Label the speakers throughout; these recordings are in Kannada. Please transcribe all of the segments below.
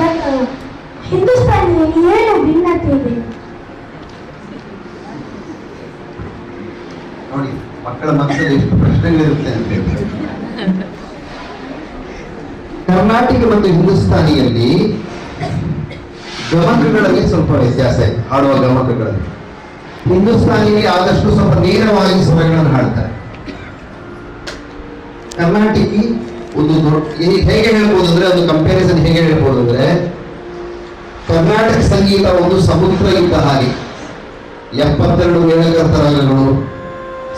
Speaker 1: ಬಟ್ ಹಿಂದೂಸ್ತಾನಿಯಲ್ಲಿ ಏನು ಭಿನ್ನತೆ ಇದೆ?
Speaker 2: ನೋಡಿ, ಮಕ್ಕಳ ಮನಸ್ಸಲ್ಲಿ ಎಷ್ಟು ಪ್ರಶ್ನೆಗಳಿರುತ್ತೆ ಅಂತ ಕರ್ನಾಟಕ ಮತ್ತು ಹಿಂದೂಸ್ತಾನಿಯಲ್ಲಿ ಗಮಕಗಳಲ್ಲಿ ಸ್ವಲ್ಪ ವ್ಯತ್ಯಾಸ ಇದೆ, ಹಾಡುವ ಗಮಕಗಳಲ್ಲಿ. ಹಿಂದೂಸ್ತಾನಿಯಲ್ಲಿ ಆದಷ್ಟು ಸ್ವಲ್ಪ ನೇರವಾಗಿ ಸ್ವರಗಳನ್ನು ಹಾಡ್ತಾರೆ. ಕರ್ನಾಟಕಿ ಒಂದು ಹೇಗೆ ಹೇಳ್ಬೋದು ಅಂದ್ರೆ ಒಂದು ಕಂಪ್ಯಾರಿಸನ್ ಹೇಗೆ ಹೇಳ್ಬೋದು ಅಂದ್ರೆ ಕರ್ನಾಟಕ ಸಂಗೀತ ಒಂದು ಸಮುದ್ರ ಇದ್ದ ಹಾಗೆ. ಎಪ್ಪತ್ತೆರಡು ಮೇಳಕರ್ತ ರಾಗಗಳು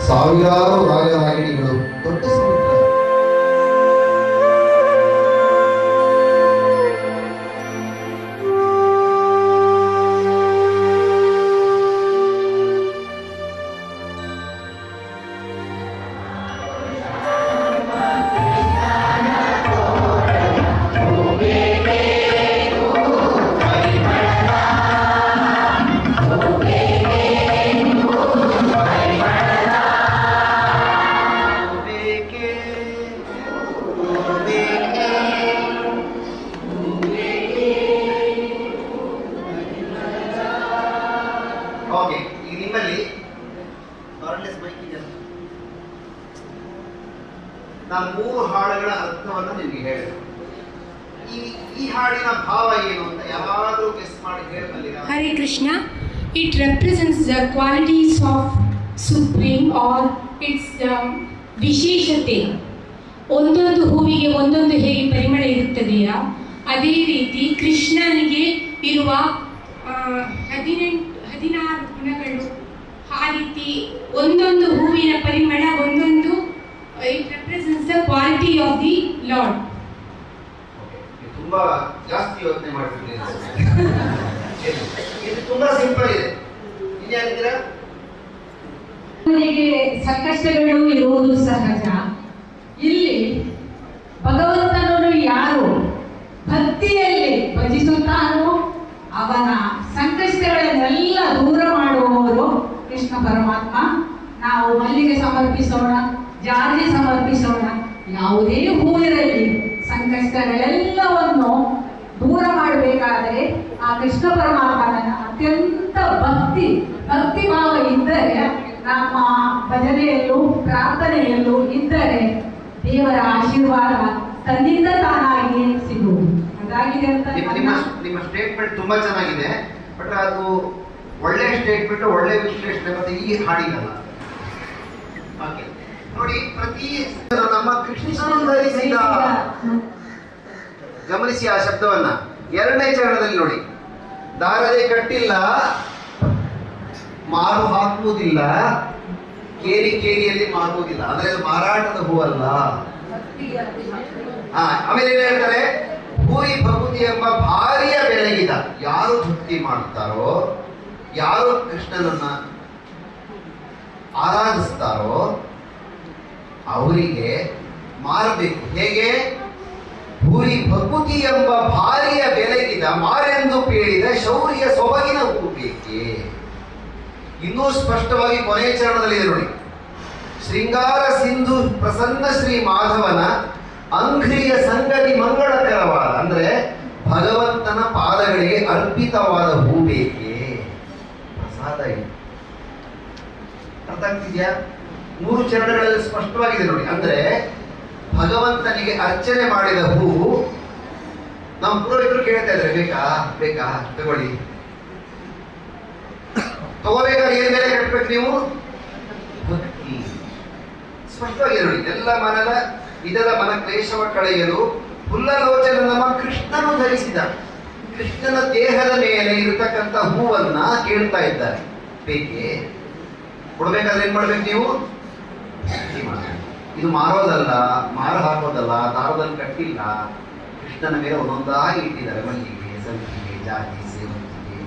Speaker 2: ಸಾವಿರಾರು ರಾಗರಾಗಿಣಿಗಳು ದೊಡ್ಡ
Speaker 3: Hare it represents the qualities of Supreme or its um, ವಿಶೇಷತೆ ಒಂದೊಂದು ಹೂವಿಗೆ ಒಂದೊಂದು ಹೇಗೆ ಪರಿಮಳ ಇರುತ್ತದೆಯಾ? ಅದೇ ರೀತಿ ಕೃಷ್ಣನಿಗೆ ಇರುವ ಹದಿನೆಂಟು ಹದಿನಾರು ಗುಣಗಳು. ಆ ರೀತಿ ಒಂದೊಂದು ಹೂವಿನ ಪರಿಮಳ ಒಂದೊಂದು it represents the quality of the lord
Speaker 2: ತುಂಬಾ ಜಾಸ್ತಿ ಯೋಚನೆ ಮಾಡ್ತಿದ್ದೀನಿ ಇದು ತುಂಬಾ ಸಿಂಪಲ್ ಇದೆ.
Speaker 4: ಅವನಿಗೆ ಸಂಕಷ್ಟಗಳು ಇರುವುದು ಸಹಜ. ಇಲ್ಲಿ ಭಗವಂತನನ್ನು ಯಾರು ಭಕ್ತಿಯಲ್ಲಿ ಭಜಿಸುತ್ತಾನೋ ಅವನ ಸಂಕಷ್ಟಗಳನ್ನೆಲ್ಲ ದೂರ ಮಾಡುವವರು ಕೃಷ್ಣ ಪರಮಾತ್ಮ. ನಾವು ಮಲ್ಲಿಗೆ ಸಮರ್ಪಿಸೋಣ ಜಾತಿ ಸಮರ್ಪಿಸೋಣ ಯಾವುದೇ ಹೂವಿರಲಿ ಸಂಕಷ್ಟಗಳೆಲ್ಲವನ್ನು ದೂರ ಮಾಡಬೇಕಾದರೆ ಆ ಕೃಷ್ಣ ಪರಮಾತ್ಮನ ಅತ್ಯಂತ ಭಕ್ತಿ ಭಕ್ತಿ ಭಾವ ಇದ್ದರೆ ನಮ್ಮ ಭಜನೆಯಲ್ಲೂ ಪ್ರಾರ್ಥನೆಯಲ್ಲೂ ಇದ್ದರೆ ದೇವರ ಆಶೀರ್ವಾದ ತನ್ನಿಂದ ತಾನಾಗಿ ಸಿಗುವುದು. ಅದಾಗಿದೆ ಅಂತ
Speaker 2: ನಿಮ್ಮ ಸ್ಟೇಟ್ಮೆಂಟ್ ತುಂಬಾ ಚೆನ್ನಾಗಿದೆ. ಬಟ್ ಅದು ಒಳ್ಳೆ ಸ್ಟೇಟ್ಮೆಂಟ್ ಒಳ್ಳೆ ವಿಶ್ಲೇಷಣೆ ಮತ್ತೆ ಈ ಹಾಡಿನಲ್ಲ. ನೋಡಿ ಪ್ರತಿ ನಮ್ಮ ಕೃಷ್ಣ ಗಮನಿಸಿ ಆ ಶಬ್ದವನ್ನ. ಎರಡನೇ ಚರಣದಲ್ಲಿ ನೋಡಿ. ದಾರದೆ ಕಟ್ಟಿಲ್ಲ, ಮಾರು ಹಾಕುವುದಿಲ್ಲ, ಕೇರಿ ಕೇರಿಯಲ್ಲಿ ಮಾರುವುದಿಲ್ಲ. ಅಂದ್ರೆ ಅದು ಮಾರಾಟದ ಹೂವಲ್ಲ ಆಮೇಲೆ ಏನ್ ಹೇಳ್ತಾರೆ? ಭೂರಿ ಭಕುತಿ ಎಂಬ ಭಾರಿಯ ಬೆಳಗಿದ ಯಾರು ಭಕ್ತಿ ಮಾಡುತ್ತಾರೋ, ಯಾರು ಕೃಷ್ಣನನ್ನ ಆರಾಧಿಸ್ತಾರೋ, ಅವರಿಗೆ ಮಾರಬೇಕು. ಹೇಗೆ? ಭೂರಿ ಭಕುತಿ ಎಂಬ ಭಾರಿಯ ಬೆಲಗಿದ ಮಾರೆಂದು ಪೇಳಿದ ಶೌರ್ಯ ಸೊಬಗಿನ ಬೇಕೆ ಇನ್ನೂ ಸ್ಪಷ್ಟವಾಗಿ ಕೊನೆಯ ಚರಣದಲ್ಲಿ ನೋಡಿ ಶೃಂಗಾರ ಸಿಂಧು ಪ್ರಸನ್ನ ಶ್ರೀ ಮಾಧವನ ಅಂಘ್ರಿಯ ಸಂಗತಿ ಮಂಗಳಕರವಾದ, ಅಂದ್ರೆ ಭಗವಂತನ ಪಾದಗಳಿಗೆ ಅರ್ಪಿತವಾದ ಹೂ ಬೇಕೆ ಪ್ರಸಾದ ಅರ್ಥ ಆಗ್ತಿದ್ಯಾ? ಮೂರು ಚರಣಗಳಲ್ಲಿ ಸ್ಪಷ್ಟವಾಗಿದೆ ನೋಡಿ. ಅಂದ್ರೆ ಭಗವಂತನಿಗೆ ಅರ್ಚನೆ ಮಾಡಿದ ಹೂ, ನಮ್ಮ ಪುರೋಹಿತರು ಕೇಳ್ತಾ ಇದ್ರೆ ಬೇಕಾ ಬೇಕಾ, ತಗೊಳ್ಳಿ. ತಗೋಬೇಕಾದ್ರೆ ಏನ್ ಮೇಲೆ ಕಟ್ಬೇಕು ನೀವು? ಭಕ್ತಿ ಸ್ಪಷ್ಟವಾಗಿ ನೋಡಿ ಎಲ್ಲ ಮನದ, ಇದರ ಮನ ಕ್ಲೇಶವ ಕಳೆಯಲು ಹುಲ್ಲಲೋಚನ ನಮ್ಮ ಕೃಷ್ಣನು ಧರಿಸಿದ ಕೃಷ್ಣನ ದೇಹದ ಮೇಲೆ ಇರತಕ್ಕಂತ ಹೂವನ್ನ ಕೇಳ್ತಾ ಇದ್ದಾರೆ. ಬೇಕೆ? ಕೊಡ್ಬೇಕಾದ್ರೆ ಏನ್ ಮಾಡ್ಬೇಕು ನೀವು. ಇದು ಮಾರೋದಲ್ಲ, ಮಾರ ಹಾಕೋದಲ್ಲ ದಾರದಲ್ಲಿ ಕಟ್ಟಿಲ್ಲ. ಕೃಷ್ಣನ ಮೇಲೆ ಒಂದೊಂದಾಗಿ ಇಟ್ಟಿದ್ದಾರೆ, ಮಲ್ಲಿಗೆ ಸಂಪಿಗೆ ಜಾತಿ, ಸೇವಂತಿಗೆ.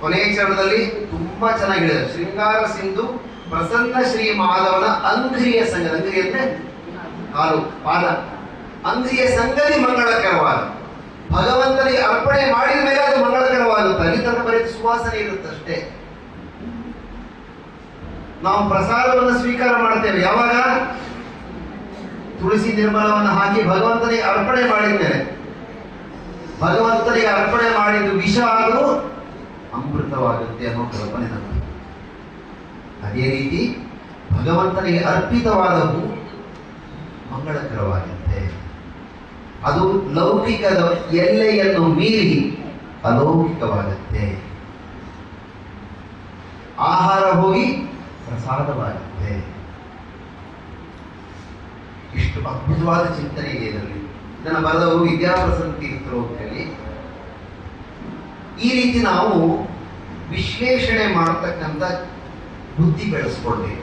Speaker 2: ಕೊನೆಯ ಚರಣದಲ್ಲಿ ತುಂಬಾ ಚೆನ್ನಾಗಿ ಹೇಳಿದ್ದಾರೆ. ಶೃಂಗಾರ ಸಿಂಧು ಪ್ರಸನ್ನ ಶ್ರೀ ಮಾಧವನ ಅಂಗ್ರಿಯ ಸಂಘ ಅಂಗ್ರಿ ಅಂದ್ರೆ ಕಾಲು, ಪಾದ. ಅಂಗ್ರಿಯ ಸಂಗತಿ ಮಂಗಳಕರವಾದ. ಭಗವಂತನಿಗೆ ಅರ್ಪಣೆ ಮಾಡಿದ ಮೇಲೆ ಅದು ಮಂಗಳಕರವಾಗುತ್ತೆ. ಅಲ್ಲಿ ತನಕ ಬರೀ ಸುವಾಸನೆ ಇರುತ್ತೆ ಅಷ್ಟೇ. ನಾವು ಪ್ರಸಾದವನ್ನು ಸ್ವೀಕಾರ ಮಾಡ್ತೇವೆ ಯಾವಾಗ? ತುಳಸಿ ನಿರ್ಮಲವನ್ನು ಹಾಕಿ ಭಗವಂತನಿಗೆ ಅರ್ಪಣೆ ಮಾಡಿದ್ದೇನೆ. ಭಗವಂತನಿಗೆ ಅರ್ಪಣೆ ಮಾಡಿದ್ದು ವಿಷ ಆದರೂ ಅಮೃತವಾಗುತ್ತೆ ಅನ್ನೋ ಕಲ್ಪನೆ ನಮಗೆ ಅದೇ ರೀತಿ ಭಗವಂತನಿಗೆ ಅರ್ಪಿತವಾದ ಹೂ ಮಂಗಳಕರವಾಗುತ್ತೆ ಅದು ಲೌಕಿಕದ ಎಲ್ಲೆಯನ್ನು ಮೀರಿ ಅಲೌಕಿಕವಾಗುತ್ತೆ. ಆಹಾರ ಹೋಗಿ ಪ್ರಸಾದವಾಗುತ್ತೆ. ಇಷ್ಟು ಅದ್ಭುತವಾದ ಚಿಂತನೆ ಇದೆ ಇದರಲ್ಲಿ. ಇದನ್ನು ಬರೆದವರು ವಿದ್ಯಾಪ್ರಸನ್ನ ತೀರ್ಥರು ಅಂತ ಹೇಳಿ. ಈ ರೀತಿ ನಾವು ವಿಶ್ಲೇಷಣೆ ಮಾಡತಕ್ಕಂಥ ಬುದ್ಧಿ ಬೆಳೆಸ್ಕೊಳ್ಬೇಕು.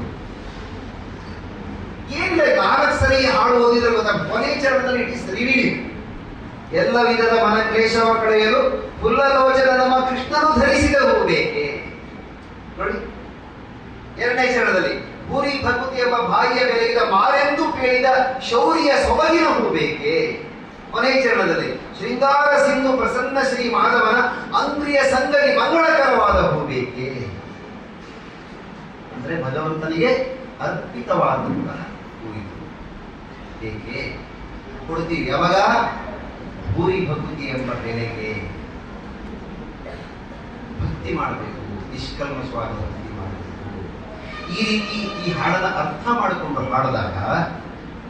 Speaker 2: ಏನಿಲ್ಲ ನಾಲ್ಕು ಸರಿ ಹಾಡು ಓದಿದ್ರೆ ಗೊತ್ತಾ? ಕೊನೆ ಚರಣದಲ್ಲಿ ಇಟ್ ಇಸ್ ಎಲ್ಲ ವಿಧದ ಮನ ಕ್ಲೇಶವ ಕಳೆಯಲು ಫುಲ್ಲಲೋಚನ ನಮ್ಮ ಕೃಷ್ಣನು ಧರಿಸಿದ ಹೋಗಬೇಕೆ. ನೋಡಿ, ಎರಡನೇ ಚರಣದಲ್ಲಿ. ಪೂರಿ ಭಗವತಿ ಎಂಬ ಬಾಯಿಯ ಬೆಲೆಯಿಂದ ಮಾರೆಂದು ಕೇಳಿದ ಶೌರ್ಯ ಸೊಬಗಿನವನು ಬೇಕೆ ಕೊನೆಯ ಚರಣದಲ್ಲಿ, ಶೃಂಗಾರ ಸಿಂಧು ಪ್ರಸನ್ನ ಶ್ರೀ ಮಾಧವನ ಅಂದ್ರಿಯ ಸಂಗತಿ ಮಂಗಳಕರವಾದ ಹೂ ಬೇಕೆ ಅಂದ್ರೆ ಭಗವಂತನಿಗೆ ಅರ್ಪಿತವಾದಂತಹ ಏಕೆ? ಕೊಡ್ತೀವಿ ಯಾವಾಗ? ಭೂರಿ ಭಕ್ತಿ ಎಂಬ ಬೆಲೆಗೆ. ಭಕ್ತಿ ಮಾಡಬೇಕು ನಿಷ್ಕಲ್ಮಶವಾದ ಈ ರೀತಿ ಈ ಹಾಡನ್ನು ಅರ್ಥ ಮಾಡಿಕೊಂಡು ಹಾಡಿದಾಗ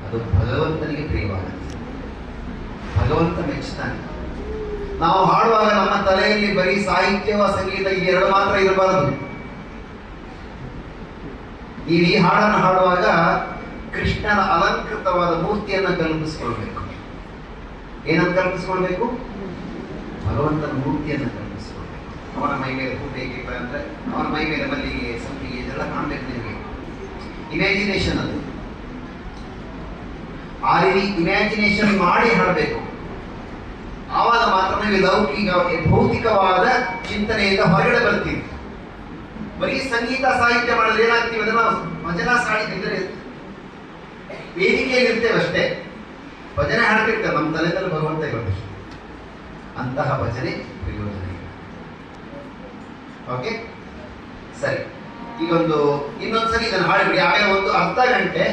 Speaker 2: ಅದು ಭಗವಂತನಿಗೆ ಪ್ರಿಯವಾಗುತ್ತೆ. ಭಗವಂತ ಮೆಚ್ಚುತ್ತಾನೆ ನಾವು ಹಾಡುವಾಗ ನಮ್ಮ ತಲೆಯಲ್ಲಿ ಬರೀ ಸಾಹಿತ್ಯವ ಸಂಗೀತ ಈ ಎರಡು ಮಾತ್ರ ಇರಬಾರದು. ನೀವು ಈ ಹಾಡನ್ನು ಹಾಡುವಾಗ ಕೃಷ್ಣನ ಅಲಂಕೃತವಾದ ಮೂರ್ತಿಯನ್ನು ಕಲ್ಪಿಸಿಕೊಳ್ಬೇಕು. ಏನನ್ನು ಕಲ್ಪಿಸಿಕೊಳ್ಬೇಕು? ಭಗವಂತನ ಮೂರ್ತಿಯನ್ನು ಕಲ್ಪಿಸಿಕೊಳ್ಬೇಕು. ಅವನ ಮೈ ಮೇಲೆ ಹೂ ಬೇಕಿಲ್ಲ ಅಂದ್ರೆ ಅವನ ಮೈ ಮೇಲೆ ಮಲ್ಲಿಗೆ ಸಂಪಿಗೆ ಇದೆಲ್ಲ ಕಾಣ್ಬೇಕು ನಿಮಗೆ. ಇಮ್ಯಾಜಿನೇಷನ್ ಅದು. ಆ ರೀತಿ ಇಮ್ಯಾಜಿನೇಷನ್ ಮಾಡಿ ಹಾಡಬೇಕು. ಆವಾಗ ಮಾತ್ರ ಲೌಕಿಕ, ಭೌತಿಕವಾದ ಚಿಂತನೆಯಿಂದ ಹೊರಗಡೆ ಬರ್ತೀವಿ ಬರೀ ಸಂಗೀತ ಸಾಹಿತ್ಯ ಮಾಡಿದ್ರೆ ಏನಾಗ್ತೀವಿ ಅಂದ್ರೆ ನಾವು ಭಜನಾ ಸಾಹಿತ್ಯ ಇದ್ರೆ ವೇದಿಕೆಯಲ್ಲಿ ಇರ್ತೇವೆ ಅಷ್ಟೇ. ಭಜನೆ ಹಾಡ್ತಿರ್ತೇವೆ ನಮ್ಮ ತಲೆದಲ್ಲಿ ಭಗವಂತ ಇರೋದು ಅಂತಹ ಭಜನೆ ಪ್ರಯೋಜನ ಓಕೆ ಸರಿ. ಈಗೊಂದು ಇನ್ನೊಂದ್ಸರಿ ಇದನ್ನು ಹಾಡಿಬಿಡಿ ಆಮೇಲೆ ಒಂದು ಅರ್ಧ ಗಂಟೆ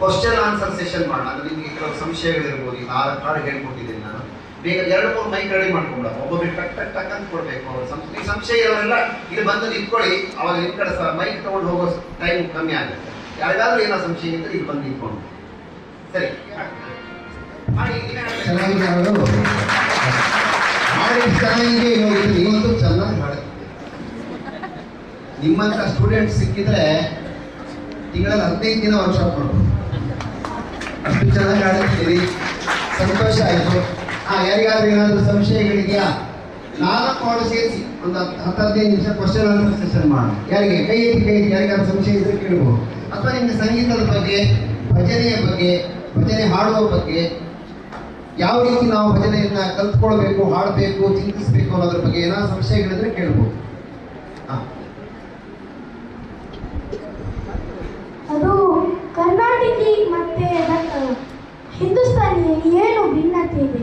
Speaker 2: ಕ್ವಶನ್ ಆನ್ಸರ್ ಸೆಷನ್ ಮಾಡೋಣ. ಅದು ನಿಮಗೆ ಕೆಲವು ಸಂಶಯಗಳಿರ್ಬೋದು. ಈಗ ಆರು ಹಾಡು ಹೇಳ್ಕೊಟ್ಟಿದ್ದೀನಿ ನಾನು. ಬೇಗ ಎರಡು, ಮೂರು ಮೈಕ್ ರೆಡಿ ಮಾಡ್ಕೊಂಡ ಒಬ್ಬೊಬ್ಬರಿಗೆ ಟಕ್ ಟಕ್ ಟಕ್ ಅಂತ ಕೊಡ್ಬೇಕು ಅವ್ರ. ಸಂಶಯ ಸಂಶಯ ಇರೋರೆಲ್ಲ ಇಲ್ಲಿ ಬಂದು ನಿಂತ್ಕೊಳ್ಳಿ. ಅವಾಗ ನಿಮ್ಮ ಕಡೆ ಸಹ ಮೈಕ್ ತಗೊಂಡು ಹೋಗೋ ಟೈಮ್ ಕಮ್ಮಿ ಆಗುತ್ತೆ. ಯಾರಿಗಾದ್ರೂ ಏನೋ ಸಂಶಯ ಇದ್ರೆ ಇಲ್ಲಿ ಬಂದು ನಿಂತ್ಕೊಂಡು. ಸರಿ.
Speaker 5: ಚೆನ್ನಾಗಿ ಇವತ್ತು ಚೆನ್ನಾಗಿ ನಿಮ್ಮಂತ ಸ್ಟೂಡೆಂಟ್ ಸಿಕ್ಕಿದ್ರೆ ತಿಂಗಳಲ್ಲಿ ಹದಿನೈದು ದಿನ ವರ್ಕ್ಶಾಪ್ ಮಾಡ್ಬೋದು ಅಷ್ಟು ಚೆನ್ನಾಗಿ ಹಾಡುತ್ತೀರಿ ಸಂತೋಷ ಆಯಿತು. ಹಾ ಯಾರಿಗಾದ್ರೂ ಏನಾದರೂ ಸಂಶಯಗಳಿದೆಯಾ? ನಾಲ್ಕು ಹಾಡು ಸೇರಿಸಿ. ಒಂದು ಹತ್ತು ಹತ್ತು, ಹದಿನೈದು ನಿಮಿಷ ಕ್ವಶನ್ ಆನ್ಸರ್ ಸೆಷನ್ ಮಾಡೋಣ. ಯಾರಿಗೆ? ಕೈ ಎತ್ತಿ ಕೈ ಎತ್ತಿ. ಯಾರಿಗಾದ್ರೂ ಸಂಶಯ ಇದ್ರೆ ಕೇಳ್ಬೋದು. ಅಥವಾ ನಿಮ್ಮ ಸಂಗೀತದ ಬಗ್ಗೆ, ಭಜನೆಯ ಬಗ್ಗೆ, ಭಜನೆ ಹಾಡುವ ಬಗ್ಗೆ ಯಾವ ರೀತಿ ನಾವು ಭಜನೆಯನ್ನ ಕಲ್ತ್ಕೊಳ್ಬೇಕು, ಹಾಡಬೇಕು, ಚಿಂತಿಸಬೇಕು ಅನ್ನೋದ್ರ ಬಗ್ಗೆ ಏನಾದ್ರು ಸಂಶಯಗಳಿದ್ರೆ ಕೇಳ್ಬೋದು ಹಾ
Speaker 1: ಅದು ಕರ್ನಾಟಕಿ ಮತ್ತೆ ದ- ಹಿಂದೂಸ್ತಾನಿಯಲ್ಲಿ ಏನು ಭಿನ್ನತೆ ಇದೆ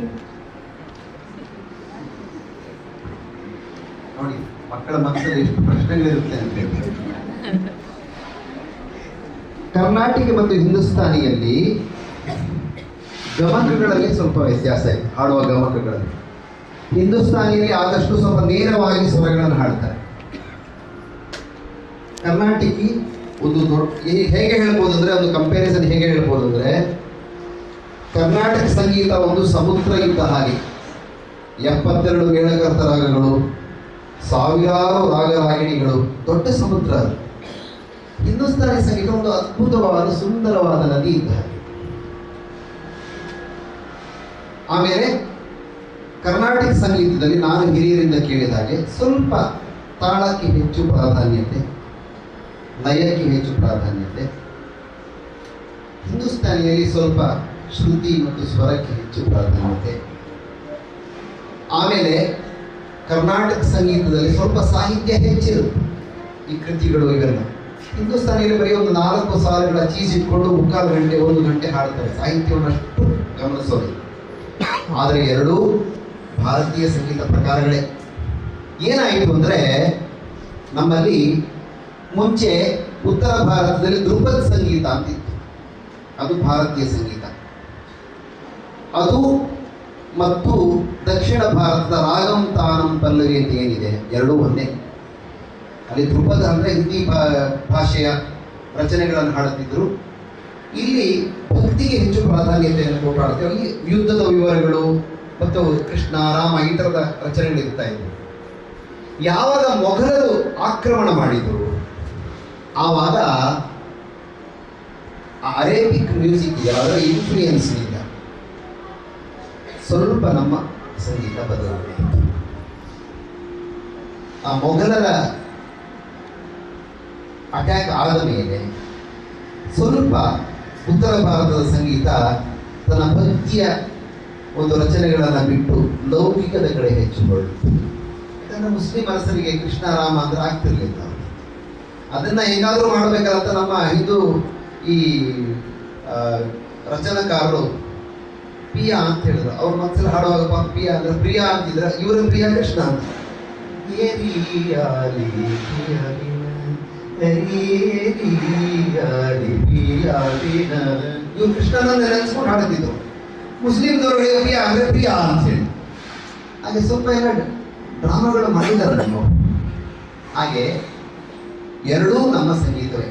Speaker 5: ನೋಡಿ ಮಕ್ಕಳ ಮನಸ್ಸಲ್ಲಿ ಎಷ್ಟು ಪ್ರಶ್ನೆಗಳಿರುತ್ತೆ ಅಂತ ಹೇಳಿ ಕರ್ನಾಟಕ ಮತ್ತು ಹಿಂದೂಸ್ತಾನಿಯಲ್ಲಿ ಗಮಕಗಳಲ್ಲಿ ಸ್ವಲ್ಪ ವ್ಯತ್ಯಾಸ ಇದೆ. ಹಾಡುವ ಗಮಕಗಳಲ್ಲಿ. ಹಿಂದೂಸ್ತಾನಿಯಲ್ಲಿ ಆದಷ್ಟು ಸ್ವಲ್ಪ ನೇರವಾಗಿ ಸ್ವರಗಳನ್ನು ಹಾಡ್ತಾರೆ. ಕರ್ನಾಟಕಿ ಒಂದು ದೊಡ್ಡ ಈ- ಹೇಗೆ ಹೇಳ್ಬೋದು ಅಂದ್ರೆ ಒಂದು ಕಂಪ್ಯಾರಿಸನ್ ಹೇಗೆ ಹೇಳ್ಬೋದು ಅಂದ್ರೆ ಕರ್ನಾಟಕ ಸಂಗೀತ ಒಂದು ಸಮುದ್ರ ಇದ್ದ ಹಾಗೆ. ಎಪ್ಪತ್ತೆರಡು ಮೇಳಕರ್ತ ರಾಗಗಳು, ಸಾವಿರಾರು ರಾಗ ರಾಗಿಣಿಗಳು ದೊಡ್ಡ ಸಮುದ್ರ ಅದು. ಹಿಂದೂಸ್ತಾನಿ ಸಂಗೀತ ಒಂದು ಅದ್ಭುತವಾದ ಸುಂದರವಾದ ನದಿ ಇದ್ದ ಆಮೇಲೆ ಕರ್ನಾಟಕ ಸಂಗೀತದಲ್ಲಿ ನಾನು ಹಿರಿಯರಿಂದ ಕೇಳಿದ ಹಾಗೆ ಸ್ವಲ್ಪ ತಾಳಕ್ಕೆ ಹೆಚ್ಚು ಪ್ರಾಧಾನ್ಯತೆ, ಲಯಕ್ಕೆ ಹೆಚ್ಚು ಪ್ರಾಧಾನ್ಯತೆ, ಹಿಂದೂಸ್ತಾನಿಯಲ್ಲಿ ಸ್ವಲ್ಪ ಶ್ರುತಿ ಮತ್ತು ಸ್ವರಕ್ಕೆ ಹೆಚ್ಚು ಪ್ರಾಧಾನ್ಯತೆ. ಆಮೇಲೆ ಕರ್ನಾಟಕ ಸಂಗೀತದಲ್ಲಿ ಸ್ವಲ್ಪ ಸಾಹಿತ್ಯ ಹೆಚ್ಚಿರುತ್ತೆ ಈ ಕೃತಿಗಳು ಇವೆಲ್ಲ. ಹಿಂದೂಸ್ತಾನಿಯಲ್ಲಿ ಬರೀ ಒಂದು ನಾಲ್ಕು ಸಾಲುಗಳ ಚೀಸ್ ಇಟ್ಕೊಂಡು ಮುಕ್ಕಾಲು ಗಂಟೆ, ಒಂದು ಗಂಟೆ ಹಾಡ್ತಾರೆ ಸಾಹಿತ್ಯವನ್ನು ಅಷ್ಟು ಗಮನಿಸೋದು. ಆದರೆ ಎರಡೂ ಭಾರತೀಯ ಸಂಗೀತ ಪ್ರಕಾರಗಳೇ. ಏನಾಯಿತು ಅಂದರೆ, ನಮ್ಮಲ್ಲಿ ಮುಂಚೆ ಉತ್ತರ ಭಾರತದಲ್ಲಿ ಧ್ರುಪದ್ ಸಂಗೀತ ಅಂತಿತ್ತು. ಅದು ಭಾರತೀಯ ಸಂಗೀತ. ಅದು
Speaker 2: ಮತ್ತು ದಕ್ಷಿಣ ಭಾರತದ ರಾಗಂ ತಾನಂ ಪಲ್ಲವಿ ಅಂತ ಏನಿದೆ? ಎರಡೂ ಒಂದೇ. ಅಲ್ಲಿ ಧ್ರುಪದ ಅಂದರೆ ಹಿಂದಿ ಭಾಷೆಯ ರಚನೆಗಳನ್ನು ಹಾಡುತ್ತಿದ್ದರು. ಇಲ್ಲಿ ಭಕ್ತಿಗೆ ಹೆಚ್ಚು ಪ್ರಾಧಾನ್ಯತೆಯನ್ನು ಕೊಟ್ಟು ಅಲ್ಲಿ ಯುದ್ಧದ ವಿವರಗಳು ಮತ್ತು ಕೃಷ್ಣ, ರಾಮ ಈ ಥರದ ರಚನೆಗಳು ಇರ್ತಾ ಇದ್ದವು ಯಾವಾಗ ಮೊಘಲರು ಆಕ್ರಮಣ ಮಾಡಿದರು? ಆವಾಗ ಅರೇಬಿಕ್ ಮ್ಯೂಸಿಕ್ ಯಾವುದರ ಇನ್ಫ್ಲೂಯೆನ್ಸ್ ಇಲ್ಲ ಸ್ವಲ್ಪ ನಮ್ಮ ಸಂಗೀತ ಬದಲಾವಣೆ ಆ ಮೊಘಲರ ಅಟ್ಯಾಕ್ ಆದ ಮೇಲೆ ಸ್ವಲ್ಪ ಉತ್ತರ ಭಾರತದ ಸಂಗೀತ ತನ್ನ ಭಕ್ತಿಯ ಒಂದು ರಚನೆಗಳನ್ನು ಬಿಟ್ಟು ಲೌಕಿಕದ ಕಡೆ ಹೆಚ್ಚು ಬರುತ್ತೆ ಯಾಕಂದ್ರೆ ಮುಸ್ಲಿಂ ಅರಸರಿಗೆ ಕೃಷ್ಣ ರಾಮ ಅಂದ್ರೆ ಆಗ್ತಿರ್ಲಿಲ್ಲ. ಅದನ್ನ ಏನಾದರೂ ಮಾಡ್ಬೇಕಂತ ನಮ್ಮ ಹಿಂದೂ ಈ ರಚನಾಕಾರರು ಪಿಯಾ ಅಂತ ಹೇಳಿದ್ರು. ಅವ್ರ ಮನಸ್ಸಲ್ಲಿ ಹಾಡುವಾಗ ಪಾಪ ಪಿಯಾ ಅಂದ್ರೆ ಪ್ರಿಯಾ ಅಂತಿದ್ರೆ, ಇವರ ಪ್ರಿಯಾ ಕೃಷ್ಣ ಅಂತ. ಇವ್ರು ಕೃಷ್ಣನ ನೆನೆಸ್ಕೊಂಡು ಹಾಡುತ್ತಿದ್ದು ಮುಸ್ಲಿಮ್ದವ್ರು ಪ್ರಿಯ ಅಂದ್ರೆ ಪ್ರಿಯ ಅಂತ ಹೇಳಿ ಹಾಗೆ ಸ್ವಲ್ಪ ಎಲ್ಲ ಡ್ರಾಮಾಗಳು ಮಾಡಿದ್ದಾರೆ ಹಾಗೆ ಎರಡೂ ನಮ್ಮ ಸಂಗೀತವೇ.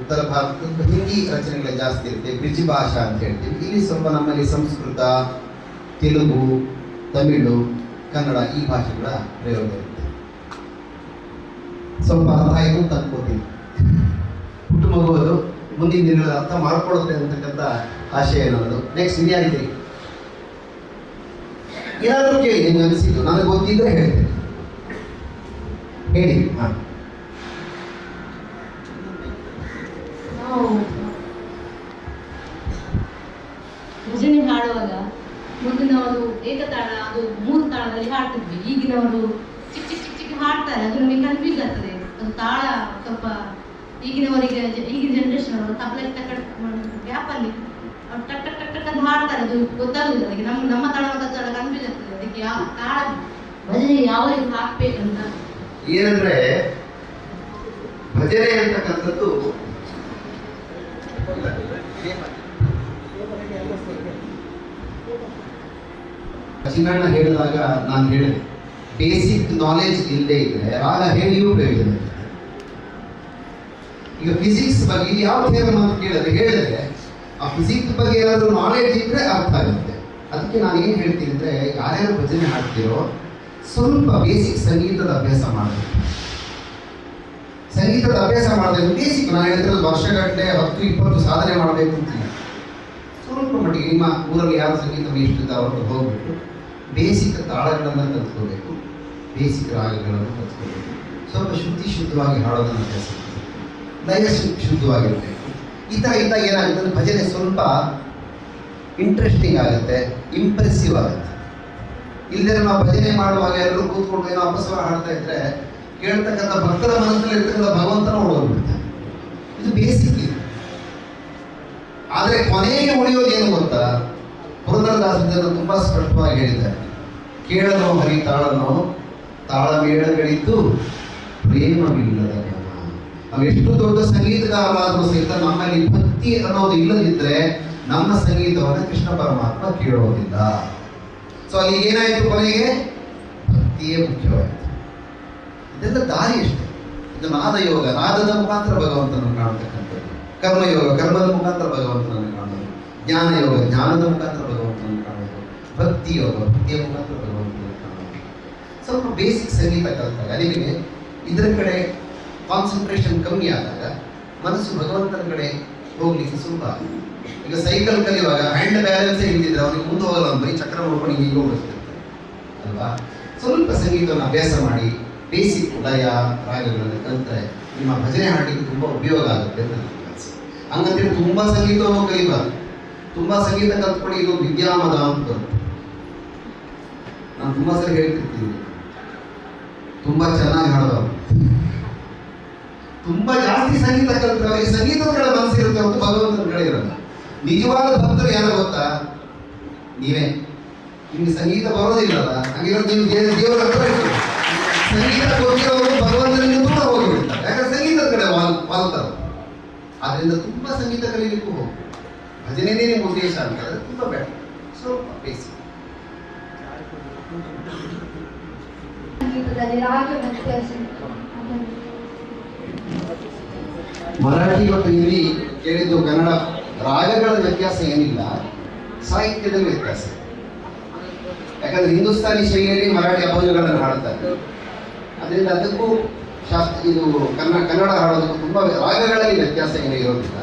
Speaker 2: ಉತ್ತರ ಭಾರತದ ಹಿಂದಿ ರಚನೆಗಳೇ ಜಾಸ್ತಿ ಇರುತ್ತೆ, ಬ್ರಿಜ್ ಭಾಷಾ ಅಂತ ಹೇಳ್ತೀವಿ. ಇಲ್ಲಿ ಸ್ವಲ್ಪ ನಮ್ಮಲ್ಲಿ ಸಂಸ್ಕೃತ, ತೆಲುಗು, ತಮಿಳು, ಕನ್ನಡ ಈ ಭಾಷೆಗಳ ಪ್ರಯೋಗ ಇರುತ್ತೆ. ಸ್ವಲ್ಪ ಅರ್ಥ ಆಯಿತು ಅಂತ ಅನ್ಕೋತೀನಿ ಮುಂದಿನ ದಿನಗಳ ಅರ್ಥ ಮಾಡ್ಕೊಡುತ್ತೆ ಅಂತಕ್ಕಂಥ ಆಶಯ ನನ್ನದು. ನೆಕ್ಸ್ಟ್ ಇನ್ಯಾರಿದೆ ಏನಾದರೂ ಕೇಳಿ, ನಿಮ್ಗೆ ಅನಿಸಿದ್ದು. ನನಗೆ ಗೊತ್ತಿದ್ರೆ ಹೇಳ್ತೀನಿ ಹೇಳಿ, ಹಾಂ.
Speaker 6: ಭಜನೆ ಹಾಡುವಾಗ ಮೊದಲಿನವರು ಏಕತಾಳ ಅದು ಮೂರು ತಾಳದಲ್ಲಿ ಹಾಡ್ತಿದ್ವಿ. ಈಗಿನವರು ಚಿಕ್ಕ ಚಿಕ್ಕ ಚಿಕ್ಕ ಚಿಕ್ಕ ಹಾಡ್ತಾರೆ. ಅದು ನಮಗೆ ಕನ್ಫ್ಯೂಸ್ ಆಗ್ತದೆ. ತಾಳ ಸ್ವಲ್ಪ ಈಗಿನವರಿಗೆ, ಈಗಿನ ಜನರೇಷನ್ ಅವರು ತಪ್ಪಲೆ ತಕ್ಕ ಗ್ಯಾಪಲ್ಲಿ ಅವ್ರು ಟಕ್ ಟಕ್ ಟಕ್ ಟಕ್ ಅಂತ ಮಾಡ್ತಾರೆ. ಅದು ಗೊತ್ತಾಗುದಿಲ್ಲ. ಅದಕ್ಕೆ ನಮ್ಮ ನಮ್ಮ ತಾಳ ತಾಳ ಕನ್ಫ್ಯೂಸ್ ಆಗ್ತದೆ. ಅದಕ್ಕೆ ಯಾವ ತಾಳ ಭಜನೆ ಯಾವ ರೀತಿ ಹಾಕ್ಬೇಕಂತ.
Speaker 7: ಏನಂದ್ರೆ, ಭಜನೆ ಅಂತಕ್ಕಂಥದ್ದು
Speaker 2: ಹೇಳಿದಾಗ ನಾನು ಹೇಳಿದೆ ಬೇಸಿಕ್ ನಾಲೆಜ್ ಇಲ್ಲದೆ ಇದ್ರೆ ರಾಗ ಹೇಳಿಯೂ ಪ್ರಯೋಜನ. ಈಗ ಫಿಸಿಕ್ಸ್ ಬಗ್ಗೆ ಯಾವ ಥೇರಮ್ ಅಂತ ಕೇಳಿದ್ರೆ ಹೇಳಿದ್ರೆ, ಆ ಫಿಸಿಕ್ಸ್ ಬಗ್ಗೆ ಏನಾದರೂ ನಾಲೆಡ್ಜ್ ಇದ್ರೆ ಅರ್ಥ ಆಗುತ್ತೆ. ಅದಕ್ಕೆ ನಾನು ಏನು ಹೇಳ್ತೀನಿ ಅಂದರೆ ಯಾರ್ಯಾರು ಭಜನೆ ಹಾಡ್ತಿರೋ, ಸ್ವಲ್ಪ ಬೇಸಿಕ್ ಸಂಗೀತದ ಅಭ್ಯಾಸ ಮಾಡಬೇಕು. ಸಂಗೀತದ ಅಭ್ಯಾಸ ಮಾಡಬೇಕು ಬೇಸಿಕ್ ನಾನು ಹೇಳಿದ್ರೆ ವರ್ಷಗಟ್ಟಲೆ ಹತ್ತು, ಇಪ್ಪತ್ತು ಸಾಧನೆ ಮಾಡಬೇಕು ಸ್ವಲ್ಪ ಮಟ್ಟಿಗೆ ನಿಮ್ಮ ಊರಲ್ಲಿ ಯಾರು ಸಂಗೀತ ಇಷ್ಟ ಅವ್ರದ್ದು ಹೋಗ್ಬಿಟ್ಟು ಬೇಸಿಕ್ ತಾಳಗಳನ್ನು ಕಲ್ತ್ಕೋಬೇಕು. ಬೇಸಿಕ್ ರಾಗಗಳನ್ನು ಕಲ್ತ್ಕೋಬೇಕು. ಸ್ವಲ್ಪ ಶುದ್ಧಿ ಶುದ್ಧವಾಗಿ ಹಾಡೋದನ್ನು ಅಭ್ಯಾಸ. ಲಯ ಶುದ್ಧವಾಗಿರುತ್ತೆ ಈ ಥರ ಇದ್ದಾಗ ಏನಾಗುತ್ತೆ? ಅಂದರೆ ಭಜನೆ ಸ್ವಲ್ಪ ಇಂಟ್ರೆಸ್ಟಿಂಗ್ ಆಗುತ್ತೆ ಇಂಪ್ರೆಸಿವ್ ಆಗುತ್ತೆ. ಇಲ್ಲದೆ ನಾವು ಭಜನೆ ಮಾಡುವಾಗ ಎಲ್ಲರೂ ಕೂತ್ಕೊಂಡು ಏನೋ ಅಪಸ್ವರ ಹಾಡ್ತಾ ಇದ್ರೆ ಕೇಳ್ತಕ್ಕಂಥ ಭಕ್ತರ ಮನಸ್ಸಲ್ಲಿ ಇರ್ತಕ್ಕಂಥ ಭಗವಂತನ ಉಳಿದ್ಬಿಡುತ್ತೆ ಇದು ಬೇಸಿಕ್ ಆದರೆ ಕೊನೆಗೆ ಉಳಿಯೋದು ಏನು ಗೊತ್ತಾ? ಪುರಂದರದಾಸರು ತುಂಬ ಸ್ಪಷ್ಟವಾಗಿ ಹೇಳಿದ್ದಾರೆ. ಕೇಳಲು ಹರಿ ತಾಳನೋ, ತಾಳಮೇಳಗಳಿದ್ದು ಪ್ರೇಮವಿಲ್ಲದ ಗಮ. ನಾವು ಎಷ್ಟು ದೊಡ್ಡ ಸಂಗೀತಗಾರರಾದರೂ ಸಹಿತ ನಮ್ಮಲ್ಲಿ ಭಕ್ತಿ ಅನ್ನೋದು ಇಲ್ಲದಿದ್ರೆ ನಮ್ಮ ಸಂಗೀತವನ್ನು ಕೃಷ್ಣ ಪರಮಾತ್ಮ ಕೇಳೋದಿಲ್ಲ. ಸೊ ಅಲ್ಲಿ ಏನಾಯ್ತು ಕೊನೆಗೆ? ಭಕ್ತಿಯೇ ಮುಖ್ಯವಾಯಿತು. ಇದೆಲ್ಲ ದಾರಿ ಅಷ್ಟೇ. ಇದು ನಾದಯೋಗ. ನಾದದ ಮುಖಾಂತರ ಭಗವಂತನನ್ನು ಕಾಣತಕ್ಕಂಥದ್ದು. ಕರ್ಮಯೋಗ. ಕರ್ಮದ ಮುಖಾಂತರ ಭಗವಂತನನ್ನು ಕಾಣೋದು ಜ್ಞಾನಯೋಗ. ಜ್ಞಾನದ ಮುಖಾಂತರ ಭಗವಂತನನ್ನು ಕಾಣೋದು ಭಕ್ತಿ ಯೋಗ ಭಕ್ತಿಯ ಮುಖಾಂತರ ಭಗವಂತನನ್ನು ಕಾಣೋದು ಸ್ವಲ್ಪ ಬೇಸಿಕ್ ಸಂಗೀತ ಕಲ್ತಾರೆ ನಿಮಗೆ ಇದರ ಕಡೆ ಕಾನ್ಸಂಟ್ರೇಷನ್ ಕಮ್ಮಿ ಆದಾಗ ಮನಸ್ಸು ಭಗವಂತನ ಕಡೆ ಹೋಗ್ಲಿಕ್ಕೆ ಸುಲಭ ಈಗ ಸೈಕಲ್ ಕಲಿಯುವಾಗ ಹ್ಯಾಂಡ್ ಬ್ಯಾಲೆನ್ಸ್ ಹಿಡಿದಿದ್ರೆ ಅವನಿಗೆ ಮುಂದೆ ಹೋಗಲ್ಲ ಅಂತ ಚಕ್ರ ನೋಡ್ಕೊಂಡು ಹೀಗೆ ಹೋಗಿರ್ತಿರ್ತಾನೆ ಅಲ್ವಾ? ಸ್ವಲ್ಪ ಸಂಗೀತವನ್ನು ಅಭ್ಯಾಸ ಮಾಡಿ ಬೇಸಿಕ್ ಲಯ ರಾಗಗಳನ್ನು ಕಲಿತರೆ ನಿಮ್ಮ ಭಜನೆ ಹಾಡಿಗೆ ತುಂಬ ಉಪಯೋಗ ಆಗುತ್ತೆ ಅಂತ ನನ್ನ ತುಂಬ ಸಂಗೀತವನ್ನು ಕಲಿಬಾರ್ದು. ತುಂಬ ಸಂಗೀತ ಕಲ್ತ್ಕೊಂಡು ಇದು ವಿದ್ಯಾಮದ ಅಂತ ನಾನು ತುಂಬ ಸಲ ಹೇಳ್ತಿರ್ತೀನಿ. ತುಂಬ ಚೆನ್ನಾಗಿ ಹಾಡೋರು ತುಂಬಾ ಜಾಸ್ತಿ ಸಂಗೀತ ಕಲಿತಾರೆ ಈ ಸಂಗೀತದ ಕಡೆ ಮನಸ್ಸಿರುತ್ತೆ ಹೊರತು ಭಗವಂತನ ಕಡೆ ಇರಲ್ಲ ನಿಜವಾದ ಭಕ್ತರು ಯಾರು ಗೊತ್ತಾ? ನೀವೇ. ನಿಮ್ಗೆ ಸಂಗೀತ ಬರೋದಿಲ್ಲಲ್ಲ ಹಂಗಿರೋ ನೀವು ದೇವ- ದೇವರ ಹತ್ರ ಇತ್ತು ಸಂಗೀತ ಗೊತ್ತಿರೋರು ಭಗವಂತನಿಂದ ದೂರ ಹೋಗಿಬಿಡ್ತಾರೆ ಯಾಕಂದ್ರೆ ಸಂಗೀತದ ಕಡೆ ವಾಲ್ ವಾಲ್ತಾರೆ. ಆದ್ರಿಂದ ತುಂಬಾ ಸಂಗೀತ ಕಲೀಲಿಕ್ಕೂ ಹೋಗಿ ಭಜನೆನೇ ನಿಮ್ಮ ಉದ್ದೇಶ ಅಂತಂದ್ರೆ ತುಂಬಾ ಬೇಡ ಸ್ವಲ್ಪ ಬೇಸಿಕ್
Speaker 1: ಸಂಗೀತದಲ್ಲಿ ರಾಗ ವ್ಯತ್ಯಾಸ ಅದನ್ನು
Speaker 5: ಮರಾಠಿ ಮತ್ತು ಹಿಂದಿ ಕೇಳಿದ್ದು ಕನ್ನಡ ರಾಗಗಳ ವ್ಯತ್ಯಾಸ ಏನಿಲ್ಲ, ಸಾಹಿತ್ಯದಲ್ಲಿ ವ್ಯತ್ಯಾಸ. ಯಾಕಂದ್ರೆ ಹಿಂದೂಸ್ತಾನಿ ಶೈಲಿಯಲ್ಲಿ ಮರಾಠಿ ಅಭಂಗಗಳನ್ನು ಹಾಡುತ್ತಾರೆ. ಅದರಿಂದ ಅದಕ್ಕೂ ಶಾಸ್ತ್ರ, ಇದು ಕನ್ನಡ ಕನ್ನಡ ಹಾಡೋದಕ್ಕೂ ತುಂಬ ರಾಗಗಳಲ್ಲಿ ವ್ಯತ್ಯಾಸ ಏನೂ ಇರೋದಿಲ್ಲ.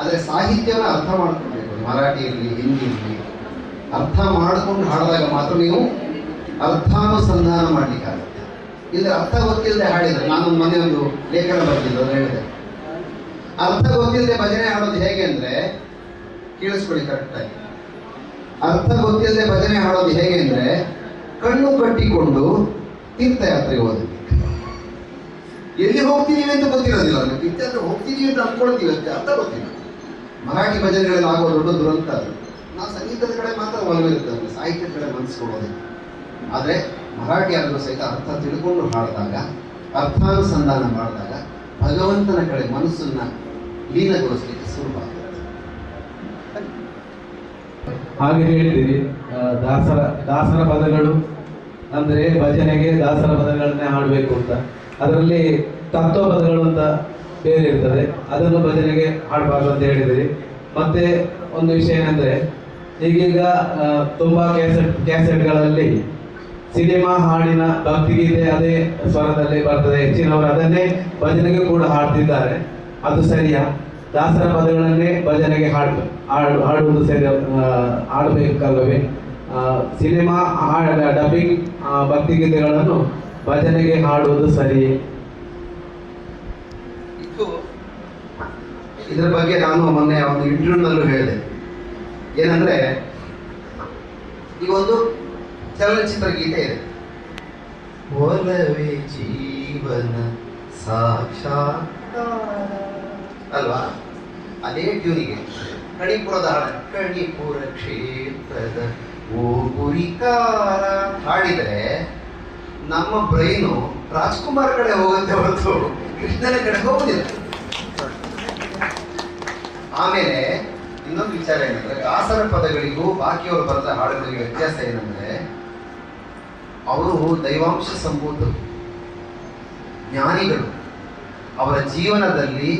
Speaker 5: ಆದರೆ ಸಾಹಿತ್ಯವನ್ನು ಅರ್ಥ ಮಾಡ್ಕೊಳ್ಬೇಕು ಮರಾಠಿ ಇರಲಿ, ಹಿಂದಿ ಇರಲಿ, ಅರ್ಥ ಮಾಡಿಕೊಂಡು ಹಾಡಿದಾಗ ಮಾತ್ರ ನೀವು ಅರ್ಥಾನುಸಂಧಾನ ಮಾಡಲಿಕ್ಕಾಗುತ್ತೆ ಇಲ್ಲದ್ರೆ ಅರ್ಥ ಗೊತ್ತಿಲ್ಲದೆ ಹಾಡಿದ್ರು. ನಾನು ಮೊನ್ನೆ ಒಂದು ಲೇಖನ ಬರ್ತಿದ್ದು ಅದು ಹೇಳಿದೆ. ಅರ್ಥ ಗೊತ್ತಿಲ್ಲದೆ ಭಜನೆ ಹಾಡೋದು ಹೇಗೆ ಅಂದ್ರೆ, ಕೇಳಿಸ್ಕೊಳ್ಳಿ ಕರೆಕ್ಟಾಗಿ ಅರ್ಥ ಗೊತ್ತಿಲ್ಲದೆ ಭಜನೆ ಹಾಡೋದು ಹೇಗೆ ಅಂದ್ರೆ, ಕಣ್ಣು ಕಟ್ಟಿಕೊಂಡು ತೀರ್ಥಯಾತ್ರೆಗೆ ಹೋದ್ವಿ ಎಲ್ಲಿ ಹೋಗ್ತೀನಿ ಅಂತ ಗೊತ್ತಿರೋದಿಲ್ಲ ನಮಗೆ ತೀರ್ಥಯಾತ್ರೆ ಹೋಗ್ತೀನಿ ಅಂತ ಅನ್ಕೊಳ್ತೀವಿ ಅಷ್ಟೇ, ಅರ್ಥ ಗೊತ್ತಿಲ್ಲ. ಮರಾಠಿ ಭಜನೆಗಳಲ್ಲಿ ಆಗೋ ದೊಡ್ಡ ದುರಂತ ಅದು. ನಾವು ಸಂಗೀತದ ಕಡೆ ಮಾತ್ರ ಒಲವಿರುತ್ತೆ ಸಾಹಿತ್ಯದ ಕಡೆ ಮನಸ್ಸು ಕೊಡೋದಿಲ್ಲ. ಆದರೆ ಮರಾಠಿ ಆದರೂ ಸಹಿತ ಅರ್ಥ ತಿಳ್ಕೊಂಡು ಹಾಡಿದಾಗ, ಅರ್ಥಾನುಸಂಧಾನ ಮಾಡಿದಾಗ ಭಗವಂತನ ಕಡೆ ಮನಸ್ಸನ್ನ ಲೀನಗೊಳಿಸಲಿಕ್ಕೆ ಸುಲಭ
Speaker 8: ಹಾಗೆ ಹೇಳಿದಿರಿ ದಾಸರ ದಾಸರ ಪದಗಳು, ಅಂದರೆ ಭಜನೆಗೆ ದಾಸರ ಪದಗಳನ್ನೇ ಹಾಡಬೇಕು ಅಂತ. ಅದರಲ್ಲಿ ತತ್ವ ಪದಗಳು ಅಂತ ಬೇರೆ ಇರ್ತದೆ, ಅದನ್ನು ಭಜನೆಗೆ ಹಾಡಬಾರ್ದು ಅಂತ ಹೇಳಿದಿರಿ ಮತ್ತೆ ಒಂದು ವಿಷಯ ಏನಂದ್ರೆ, ಈಗೀಗ ತುಂಬಾ ಕ್ಯಾಸೆಟ್, ಕ್ಯಾಸೆಟ್ಗಳಲ್ಲಿ ಸಿನಿಮಾ ಹಾಡಿನ ಭಕ್ತಿಗೀತೆ ಅದೇ ಸ್ವರದಲ್ಲಿ ಬರ್ತದೆ. ಹೆಚ್ಚಿನವರು ಅದನ್ನೇ ಭಜನೆಗೆ ಕೂಡ ಹಾಡ್ತಿದ್ದಾರೆ. ಅದು ಸರಿಯಾ? ದಾಸರ ಪದಗಳನ್ನೇ ಭಜನೆಗೆ ಹಾಡು ಹಾಡು, ಹಾಡುವುದು ಸರಿ ಹಾಡಬೇಕಲ್ಲವೇ? ಸಿನಿಮಾ ಹಾಡ ಡಬ್ಬಿಂಗ್ ಭಕ್ತಿಗೀತೆಗಳನ್ನು ಭಜನೆಗೆ ಹಾಡುವುದು ಸರಿ.
Speaker 2: ಇದು ಇದರ ಬಗ್ಗೆ ನಾನು ಮೊನ್ನೆ ಒಂದು ಇಂಟರ್ವ್ಯೂನಲ್ಲೂ ಹೇಳಿದೆ. ಏನಂದ್ರೆ, ಈ ಒಂದು ಚಲನಚಿತ್ರ ಗೀತೆ ಇದೆ. ಒಲವೇ ಜೀವನ ಸಾಕ್ಷಾತ್ಕಾರ ಅಲ್ವಾ? ಅದೇ ಟ್ಯೂನಿಗೆ. ಕಣಿಪುರದ ಹಾಡ ಕಣಿಪುರ ಕ್ಷೇತ್ರದ ಓ ಗುರಿಕಾರ ಹಾಡಿದ್ರೆ ನಮ್ಮ ಬ್ರೈನು ರಾಜ್ಕುಮಾರ್ ಕಡೆ ಹೋಗುತ್ತೆ ಹೊರತು ಕೃಷ್ಣನ ಕಡೆ ಹೋಗುದಿಲ್ಲ. ಆಮೇಲೆ ಇನ್ನೊಂದು ವಿಚಾರ ಏನಂದ್ರೆ ದಾಸರ ಪದಗಳಿಗೂ ಬಾಕಿಯವರು ಬರೆದ ಹಾಡುಗಳಿಗೆ ವ್ಯತ್ಯಾಸ ಏನಂದ್ರೆ ಅವರು ದೈವಾಂಶ ಸಂಭೂತರು ಜ್ಞಾನಿಗಳು. ಅವರ ಜೀವನದಲ್ಲಿ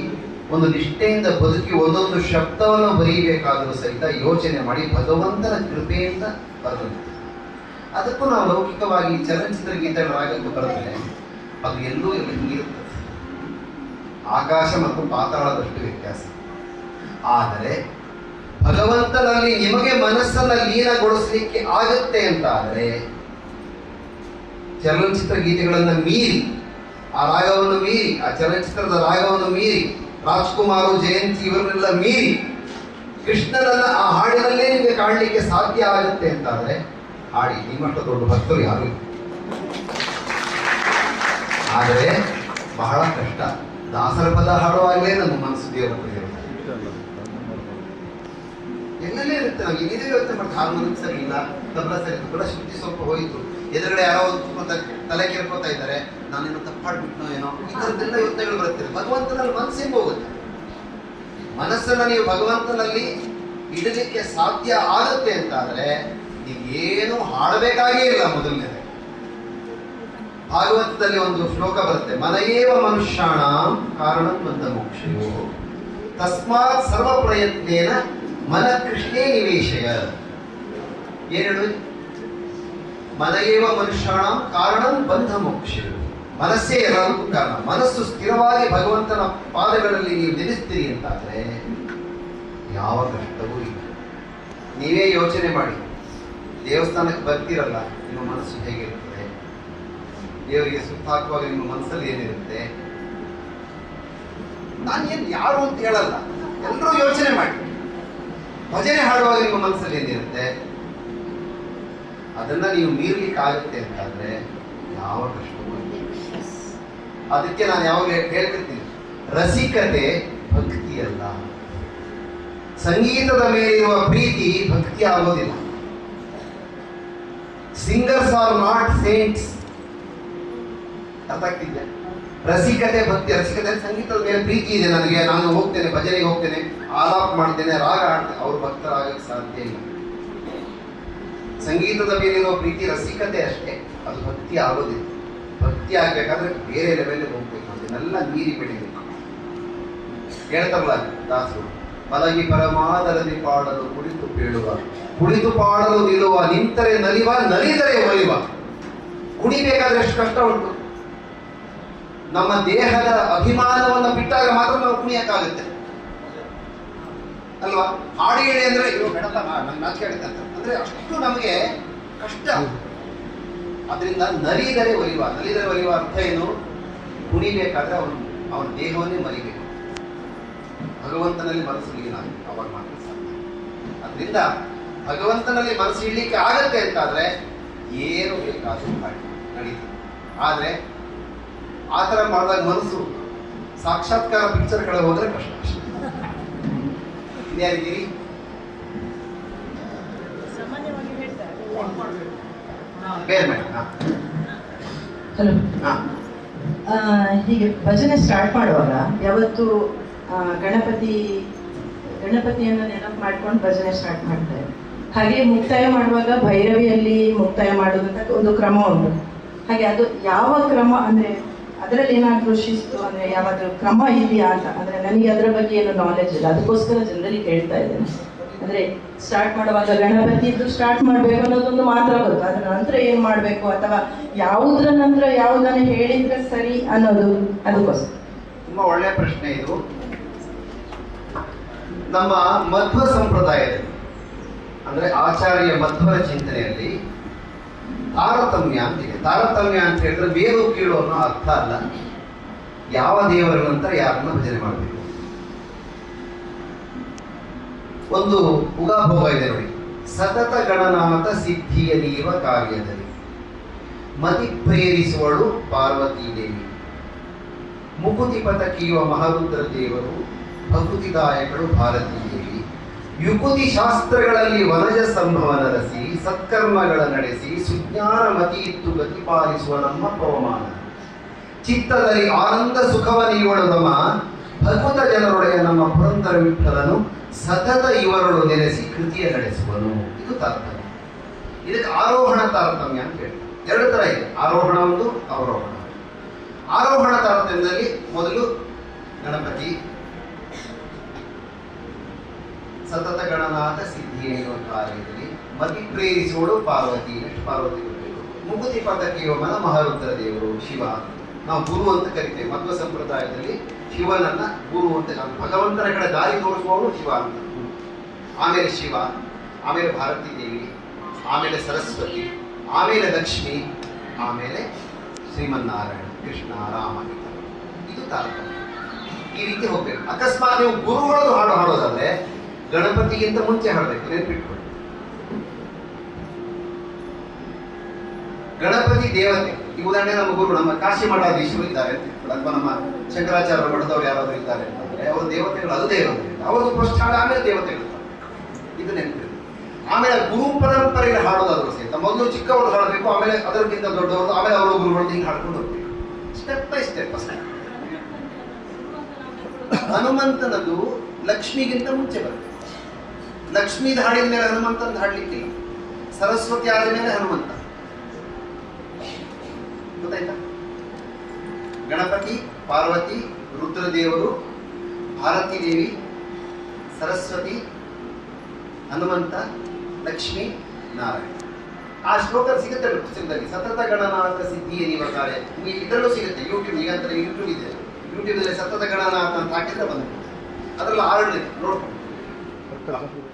Speaker 2: ಒಂದು ನಿಷ್ಠೆಯಿಂದ ಬದುಕಿ ಒಂದೊಂದು ಶಬ್ದವನ್ನು ಬರೀಬೇಕಾದರೂ ಸಹಿತ ಯೋಚನೆ ಮಾಡಿ ಭಗವಂತನ ಕೃಪೆಯಿಂದ ಬರೆದಂತೆ ಅದಕ್ಕೂ ನಾವು ಲೌಕಿಕವಾಗಿ ಚಲನಚಿತ್ರ ಗೀತೆಗಳಾಗಿ ಬರೆದ್ರೆ ಅದು ಎಲ್ಲೂ ಇಲ್ಲಿ ಹಿಂಗಿರುತ್ತದೆ ಆಕಾಶ ಮತ್ತು ಪಾತಾಳದಷ್ಟು ವ್ಯತ್ಯಾಸ. ಆದರೆ ಭಗವಂತನಲ್ಲಿ ನಿಮಗೆ ಮನಸ್ಸನ್ನು ಲೀನಗೊಳಿಸಲಿಕ್ಕೆ ಆಗುತ್ತೆ ಅಂತ ಆದರೆ ಚಲನಚಿತ್ರ ಗೀತೆಗಳನ್ನು ಮೀರಿ, ಆ ರಾಗವನ್ನು ಮೀರಿ, ಆ ಚಲನಚಿತ್ರದ ರಾಗವನ್ನು ಮೀರಿ, ರಾಜ್ಕುಮಾರ್ ಜಯಂತಿ ಇವರನ್ನೆಲ್ಲ ಮೀರಿ, ಕೃಷ್ಣನನ್ನ ಆ ಹಾಡಿನಲ್ಲೇ ನಿಮಗೆ ಕಾಣಲಿಕ್ಕೆ ಸಾಧ್ಯ ಆಗುತ್ತೆ ಅಂತಾದ್ರೆ, ಹಾಡಿ, ನಿಮ್ಮಷ್ಟು ದೊಡ್ಡ ಭಕ್ತರು ಯಾರು. ಆದರೆ ಬಹಳ ಕಷ್ಟ ದಾಸರ ಪದ ಹಾಡುವಾಗಲೇ ನಮ್ಮ ಮನಸ್ಸು ದೇವರು. ಎಲ್ಲೆಲ್ಲೇ ಇರುತ್ತೆ ನಾವು ಏನಿದೆ ಯೋಚನೆ ಮಾಡಿ ಹಾರ್ಮೋನಿಕ್ ಸರಿ ಇಲ್ಲ ತಬಲ ಸರಿ ಕೂಡ ಶುದ್ಧಿ ಸ್ವಲ್ಪ ಹೋಯಿತು ಎದುರುಗಡೆ ಯಾರೋ ಒಂದು ತಲೆ ಕೇಳ್ಕೊತಾ ಇದ್ದಾರೆ. ನಾನೇನೋ ತಪ್ಪಾಡ್ಬಿಟ್ನೋ ಏನೋ? ಈ ಥರದ್ದೆಲ್ಲ ಯೋಚನೆಗಳು ಬರುತ್ತೆ. ಭಗವಂತನಲ್ಲಿ ಮನಸ್ಸೇ ಹೋಗುತ್ತೆ. ಮನಸ್ಸನ್ನ ನೀವು ಭಗವಂತನಲ್ಲಿ ಇಡಲಿಕ್ಕೆ ಸಾಧ್ಯ ಆಗುತ್ತೆ ಅಂತಾದ್ರೆ ನೀವೇನು ಹಾಡಬೇಕಾಗೇ ಇಲ್ಲ ಮೊದಲನೇ ಭಾಗವತದಲ್ಲಿ ಒಂದು ಶ್ಲೋಕ ಬರುತ್ತೆ. ಮನಯೇವ ಮನುಷ್ಯಾಣ ಕಾರಣ ಬಂದ ಮೋಕ್ಷಯೋ. ತಸ್ಮಾತ್ ಸರ್ವ ಪ್ರಯತ್ನೇನ ಮನ ಕೃಷ್ಣೇ ನಿವೇಶಯ. ಏನ್ ಮನಯೇವ ಮನುಷ್ಯಾಣ ಕಾರಣ ಬಂಧ ಮೋಕ್ಷ. ಮನಸ್ಸೇ ಎಲ್ಲದಕ್ಕೂ ಕಾರಣ ಮನಸ್ಸು ಸ್ಥಿರವಾಗಿ ಭಗವಂತನ ಪಾದಗಳಲ್ಲಿ ನೀವು ನಿಲ್ಲಿಸ್ತೀರಿ ಅಂತಾದ್ರೆ ಯಾವ ಕಷ್ಟವೂ ಇಲ್ಲ. ನೀವೇ ಯೋಚನೆ ಮಾಡಿ. ದೇವಸ್ಥಾನಕ್ಕೆ ಬರ್ತೀರಲ್ಲ, ನಿಮ್ಮ ಮನಸ್ಸು ಹೇಗಿರುತ್ತೆ? ದೇವರಿಗೆ ಸುತ್ತ ಹಾಕುವಾಗ ನಿಮ್ಮ ಮನಸ್ಸಲ್ಲಿ ಏನಿರುತ್ತೆ? ನಾನು ಏನು ಯಾರು ಅಂತ ಹೇಳಲ್ಲ. ಎಲ್ಲರೂ ಯೋಚನೆ ಮಾಡಿ. ಭಜನೆ ಹಾಡುವಾಗ ನಿಮ್ಮ ಮನಸ್ಸಲ್ಲಿ ಏನಿರುತ್ತೆ? ಅದನ್ನ ನೀವು ಮೀರ್ಲಿಕ್ಕೆ ಆಗುತ್ತೆ ಅಂತಂದ್ರೆ ಯಾವ ಕಷ್ಟವೂ. ಅದಕ್ಕೆ ನಾನು ಯಾವಾಗ ಹೇಳ್ತಿರ್ತೀನಿ. ರಸಿಕತೆ ಭಕ್ತಿ ಅಲ್ಲ. ಸಂಗೀತದ ಮೇಲಿರುವ ಪ್ರೀತಿ ಭಕ್ತಿ ಆಗೋದಿಲ್ಲ. ಸಿಂಗರ್ಸ್ ಆರ್ ನಾಟ್ ಸೇಂಟ್ಸ್ ಅರ್ಥ ಆಗ್ತಿದ್ದೆ ರಸಿಕತೆ ಭಕ್ತಿ ರಸಿಕತೆ ಸಂಗೀತದ ಮೇಲೆ ಪ್ರೀತಿ ಇದೆ ನನಗೆ. ನಾನು ಹೋಗ್ತೇನೆ ಭಜನೆಗೆ ಹೋಗ್ತೇನೆ ಆಲಾಪ್ ಮಾಡ್ತೇನೆ ರಾಗ ಆಡ್ತೇನೆ ಅವ್ರು ಭಕ್ತರಾಗಕ್ಕೆ ಸಾಧ್ಯ ಇಲ್ಲ. ಸಂಗೀತದ ಮೇಲಿರುವ ಪ್ರೀತಿ ರಸಿಕತೆ ಅಷ್ಟೇ. ಅದು ಭಕ್ತಿ ಆಗೋದಿಲ್ಲ ಭಕ್ತಿ ಆಗ್ಬೇಕಾದ್ರೆ ಬೇರೆ ಲೆವೆಲ್ಗೆ ಹೋಗ್ಬೇಕು. ಅದನ್ನೆಲ್ಲ ಮೀರಿ ಬೆಳಿಬೇಕು. ಹೇಳ್ತಾರಲ್ಲ ದಾಸರು, ಮಲಗಿ ಪರಮಾದರದಿ ಪಾಡಲು ಕುಳಿತು ಬೀಳುವ, ಕುಳಿತು ಪಾಡಲು ನಿಲ್ಲುವ, ನಿಂತರೆ ನಲಿವ, ನಲಿದರೆ ಒಲಿವ. ಕುಣಿಬೇಕಾದ್ರೆ ಎಷ್ಟು ಕಷ್ಟ ಉಂಟು. ನಮ್ಮ ದೇಹದ ಅಭಿಮಾನವನ್ನು ಬಿಟ್ಟಾಗ ಮಾತ್ರ ನಾವು ಕುಣಿಯಕ್ಕಾಗುತ್ತೆ. ಅಲ್ವಾ? ಹಾಡು ಹೇಳಿ ಅಂದ್ರೆ ಇವ್ರು ಬೇಡಲ್ಲ ನನ್ನ ನಾಚಿಕೆ ಅಂತ. ಅಂದ್ರೆ ಅಷ್ಟು ನಮಗೆ ಕಷ್ಟ. ಅದರಿಂದ ನಲಿದರೆ ಒಲಿವ ನಲಿದರೆ ಒಲಿವ ಅರ್ಥ ಏನು? ಕುಣಿಬೇಕಾದ್ರೆ ಅವನು, ಅವನ ದೇಹವನ್ನೇ ಮರಿಬೇಕು ಭಗವಂತನಲ್ಲಿ ಮನಸ್ಸು ಲೀನಾಗಿ ಅವಾಗ ಮಾತ್ರ ಸಾಧ್ಯ. ಅದರಿಂದ ಭಗವಂತನಲ್ಲಿ ಮನಸ್ಸು ಇಡ್ಲಿಕ್ಕೆ ಆಗತ್ತೆ ಅಂತಾದ್ರೆ ಏನು ಬೇಕಾದರೂ ಮಾಡಿ. ನಡೀತದೆ ಆದರೆ ಆ ಥರ ಮಾಡಿದಾಗ ಮನಸ್ಸು ಸಾಕ್ಷಾತ್ಕಾರ ಪಿಕ್ಚರ್ ಕಡೆ ಹೋದರೆ ಕಷ್ಟ. ಅಷ್ಟೇ ಇನ್ಯಾರಿದ್ದೀರಿ ಬೇರೆ ಮೇಡಮ್ ಹಾ
Speaker 9: ಹಲೋ ಹೀಗೆ ಭಜನೆ ಸ್ಟಾರ್ಟ್ ಮಾಡುವಾಗ ಯಾವತ್ತು ಗಣಪತಿ ಗಣಪತಿಯನ್ನು ನೆನಪು ಮಾಡ್ಕೊಂಡು ಭಜನೆ ಸ್ಟಾರ್ಟ್ ಮಾಡ್ತಾರೆ ಹಾಗೆ ಮುಕ್ತಾಯ ಮಾಡುವಾಗ ಭೈರವಿಯಲ್ಲಿ ಮುಕ್ತಾಯ ಮಾಡೋದಂತ ಒಂದು ಕ್ರಮ ಉಂಟು. ಹಾಗೆ ಅದು ಯಾವ ಕ್ರಮ ಅಂದ್ರೆ ಅದರಲ್ಲಿ ಏನಾದರೂ ಶಿಸ್ತು ಅಂದ್ರೆ ಯಾವಾದರೂ ಕ್ರಮ ಇದೆಯಾ ಅಂತ ಅಂದ್ರೆ ನನಗೆ ಅದರ ಬಗ್ಗೆ ಏನು ನಾಲೆಜ್ ಇಲ್ಲ. ಅದಕ್ಕೋಸ್ಕರ ಜನರಲ್ಲಿ ಕೇಳ್ತಾ ಇದ್ದೇನೆ. ಅಂದ್ರೆ ಸ್ಟಾರ್ಟ್ ಮಾಡುವಾಗ ಗಣಪತಿದ್ದು ಸ್ಟಾರ್ಟ್ ಮಾಡ್ಬೇಕು ಅನ್ನೋದೊಂದು ಮಾತ್ರ ಗೊತ್ತು. ಅದ್ರ ನಂತರ ಏನ್ ಮಾಡ್ಬೇಕು ಅಥವಾ ಯಾವುದ್ರ ನಂತರ ಯಾವುದನ್ನು ಹೇಳಿದ್ರೆ ಸರಿ ಅನ್ನೋದು ಅದಕ್ಕೋಸ್ಕರ.
Speaker 2: ತುಂಬಾ ಒಳ್ಳೆಯ ಪ್ರಶ್ನೆ ಇದು. ನಮ್ಮ ಮಧ್ವ ಸಂಪ್ರದಾಯದಲ್ಲಿ, ಅಂದ್ರೆ ಆಚಾರ್ಯ ಮಧ್ವರ ಚಿಂತನೆಯಲ್ಲಿ ತಾರತಮ್ಯ ಅಂತಿದೆ ತಾರತಮ್ಯ ಅಂತ ಹೇಳಿದ್ರೆ ಮೇಲು ಕೀಳು ಅನ್ನೋ ಅರ್ಥ ಅಲ್ಲ. ಯಾವ ದೇವರ ನಂತರ ಯಾರನ್ನ ಭಜನೆ ಮಾಡಬೇಕು? ಒಂದು ಉಗಾಭೋಗ ಇದೆ ನೋಡಿ. ಸತತ ಗಣನಾಥ ಸಿದ್ಧಿಯ ನೀವ ಕಾರ್ಯದಲ್ಲಿ. ಮತಿ ಪ್ರೇರಿಸುವಳು ಪಾರ್ವತೀ ದೇವಿ. ಮುಕುತಿ ಪತಕಿಯುವ ಮಹಾರುದ್ರ ದೇವರು ಭಕುತಿದಾಯಕಳು ಭಾರತೀ ದೇವಿ. ಯುಕುತಿ ಶಾಸ್ತ್ರಗಳಲ್ಲಿ ವನಜ ಸಂಭವ ರಸಿ, ಸತ್ಕರ್ಮಗಳ ನಡೆಸಿ, ಸುಜ್ಞಾನ ಮತಿ ಇತ್ತು ಪ್ರತಿಪಾಲಿಸುವ ನಮ್ಮ ಪವಮಾನ. ಚಿತ್ತದಲ್ಲಿ ಆನಂದ ಸುಖವ ನೀವಳು ರಮ ಭಕುತ ಜನರೊಡೆಯ ನಮ್ಮ ಪುರಂದರ ವಿಠಲನು ಸತತ ಇವರಳು ನೆಲೆಸಿ ಕೃತಿಯ ನಡೆಸುವನು. ಇದು ತಾರತಮ್ಯ ಇದಕ್ಕೆ ಆರೋಹಣ ತಾರತಮ್ಯ ಅಂತ ಹೇಳ್ತಾರೆ. ಎರಡು ತರ ಇದೆ. ಆರೋಹಣ ಒಂದು, ಅವರೋಹಣ ಆರೋಹಣ ತಾರತಮ್ಯದಲ್ಲಿ ಮೊದಲು ಗಣಪತಿ. ಸತತ ಗಣನಾಥ ಸಿದ್ಧಿ ಎನ್ನುವ ಕಾರ್ಯದಲ್ಲಿ ಮತಿ ಪ್ರೇರಿಸೋಳು ಪಾರ್ವತಿ. ಪಾರ್ವತಿ ಮುಗುತಿ ಪದಕ್ಕೆ ಮನ ದೇವರು ಶಿವ. ನಾವು ಗುರು ಅಂತ ಕರಿತೇವೆ. ಮಧ್ವ ಸಂಪ್ರದಾಯದಲ್ಲಿ ಶಿವನನ್ನ ಗುರು ಅಂತ ಭಗವಂತನ ಕಡೆ ದಾರಿ ತೋರಿಸುವವನು ಶಿವ ಅಂತ. ಆಮೇಲೆ ಶಿವ, ಆಮೇಲೆ ಭಾರತೀ ದೇವಿ, ಆಮೇಲೆ ಸರಸ್ವತಿ, ಆಮೇಲೆ ಲಕ್ಷ್ಮಿ, ಆಮೇಲೆ ಶ್ರೀಮನ್ನಾರಾಯಣ, ಕೃಷ್ಣ, ರಾಮ ಇದು ತಾರತಮ್ಯ. ಈ ರೀತಿ ಹೋಗ್ಬೇಕು. ಅಕಸ್ಮಾತ್ ನೀವು ಗುರುಗಳದ್ದು ಹಾಡು ಹಾಡೋದಾದ್ರೆ ಗಣಪತಿಗಿಂತ ಮುಂಚೆ ಹಾಡಬೇಕು. ನೆನಪಿಟ್ಕೊಳ್ಳಿ. ಗಣಪತಿ ದೇವತೆ. ಈ ಉದಾಹರಣೆ ನಮ್ಮ ಗುರು ನಮ್ಮ ಕಾಶಿ ಮಠಾಧೀಶರು ಇದ್ದಾರೆ. ಅಥವಾ ನಮ್ಮ ಶಂಕರಾಚಾರ್ಯ ಮಠದವರು ಯಾರಾದರೂ ಇದ್ದಾರೆ ಅಂತಂದ್ರೆ ಅವರು ದೇವತೆಗಳು, ಅದು ದೇವತೆ. ಅವರು ಪ್ರಸ್ಥಾನ ಆಮೇಲೆ ದೇವತೆಗಳು. ಇದು ನೆನಪಿದೆ. ಆಮೇಲೆ ಗುರು ಪರಂಪರೆಗೆ ಹಾಡೋದಾದ್ರು ಸಹಿತ ಮೊದಲು ಚಿಕ್ಕವರು ಹಾಡಬೇಕು, ಆಮೇಲೆ ಅದಕ್ಕಿಂತ ದೊಡ್ಡವರು, ಆಮೇಲೆ ಅವರ ಗುರುಗಳು ಹಿಂಗೆ ಹಾಡ್ಕೊಂಡು ಹೋಗ್ತೀವಿ ಸ್ಟೆಪ್ ಬೈ ಸ್ಟೆಪ್ ಅಷ್ಟೇ. ಹನುಮಂತನದು ಲಕ್ಷ್ಮಿಗಿಂತ ಮುಂಚೆ ಬರುತ್ತೆ ಲಕ್ಷ್ಮೀದ ಹಾಡಿದ ಮೇಲೆ ಹನುಮಂತನ ಹಾಡ್ಲಿಕ್ಕಿಲ್ಲ. ಸರಸ್ವತಿ ಆದ ಮೇಲೆ ಹನುಮಂತ. ಗೊತ್ತಾಯ್ತಾ? ಗಣಪತಿ, ಪಾರ್ವತಿ, ರುದ್ರದೇವರು, ಭಾರತೀ ದೇವಿ, ಸರಸ್ವತಿ, ಹನುಮಂತ, ಲಕ್ಷ್ಮಿ, ನಾರಾಯಣ. ಆ ಶ್ಲೋಕ ಸಿಗುತ್ತೆ ಪುಸ್ತಕದಲ್ಲಿ? ಸತತ ಗಣನಾಥ ಸಿದ್ಧಿ ಎನ್ನುವ ಕಾರ್ಯ. ನಿಮಗೆ ಇದರಲ್ಲೂ ಸಿಗುತ್ತೆ ಯೂಟ್ಯೂಬ್ ಈಗ ಯೂಟ್ಯೂಬ್ ಇದೆ. ಯೂಟ್ಯೂಬ್ ಸತತ ಗಣನಾಥ ಅಂತ ಹಾಕಿದ್ರೆ ಬಂದ್ಬಿಡುತ್ತೆ. ಅದರಲ್ಲಿ ಆರು ಇದೆ ನೋಡ್ಕೊಂಡು.